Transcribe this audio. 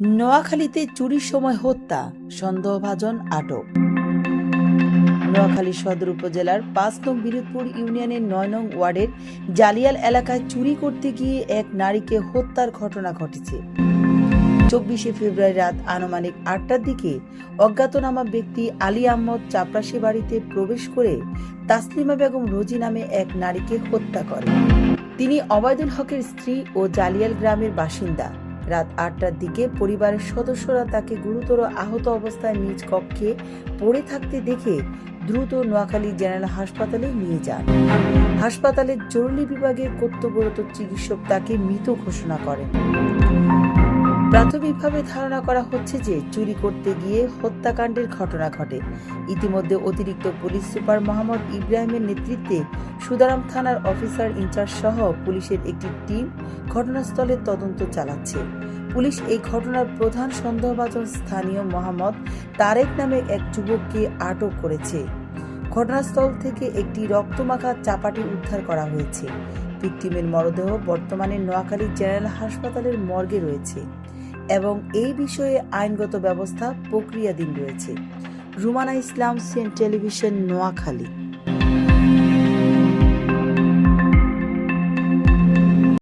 নোয়াখালীতে চুরির সময় হত্যা, সন্দেহভাজন আটক। নোয়াখালী সদর উপজেলার পাঁচ নং বিরোধপুর ইউনিয়নের নয় নং ওয়ার্ডের জালিয়াল এলাকায় চুরি করতে গিয়ে এক নারীকে হত্যার ঘটনা ঘটেছে। চব্বিশে ফেব্রুয়ারি রাত আনুমানিক আটটার দিকে অজ্ঞাতনামা ব্যক্তি আলী আহমদ চাপরাশি বাড়িতে প্রবেশ করে তাসলিমা বেগম রোজি নামে এক নারীকে হত্যা করে। তিনি অবায়দুল হকের স্ত্রী ও জালিয়াল গ্রামের বাসিন্দা। রাত আটটার দিকে পরিবারের সদস্যরা তাকে গুরুতর আহত অবস্থায় নিজ কক্ষে পড়ে থাকতে দেখে দ্রুত নোয়াখালী জেনারেল হাসপাতালে নিয়ে যান। হাসপাতালের জরুরি বিভাগে কর্তব্যরত চিকিৎসক তাকে মৃত ঘোষণা করেন। প্রাথমিকভাবে ধারণা করা হচ্ছে যে চুরি করতে গিয়ে হত্যাকাণ্ডের ঘটনা ঘটে। ইতিমধ্যে অতিরিক্ত পুলিশ সুপার মোহাম্মদ ইব্রাহিমের নেতৃত্বে সুদারাম থানার অফিসার ইনচার্জ সহ পুলিশের একটি টিম ঘটনাস্থলে তদন্ত চালাচ্ছে। পুলিশ এই ঘটনার প্রধান সন্দেহভাজন স্থানীয় মোহাম্মদ তারেক নামে এক যুবককে আটক করেছে। ঘটনাস্থল থেকে একটি রক্তমাখা চাপাটি উদ্ধার করা হয়েছে। ভিকটিমের মরদেহ বর্তমানে নোয়াখালী জেনারেল হাসপাতালের মর্গে রয়েছে এবং এই বিষয়ে আইনগত ব্যবস্থা প্রক্রিয়াধীন রয়েছে। রুমানা ইসলাম সেন টেলিভিশন, নোয়াখালী।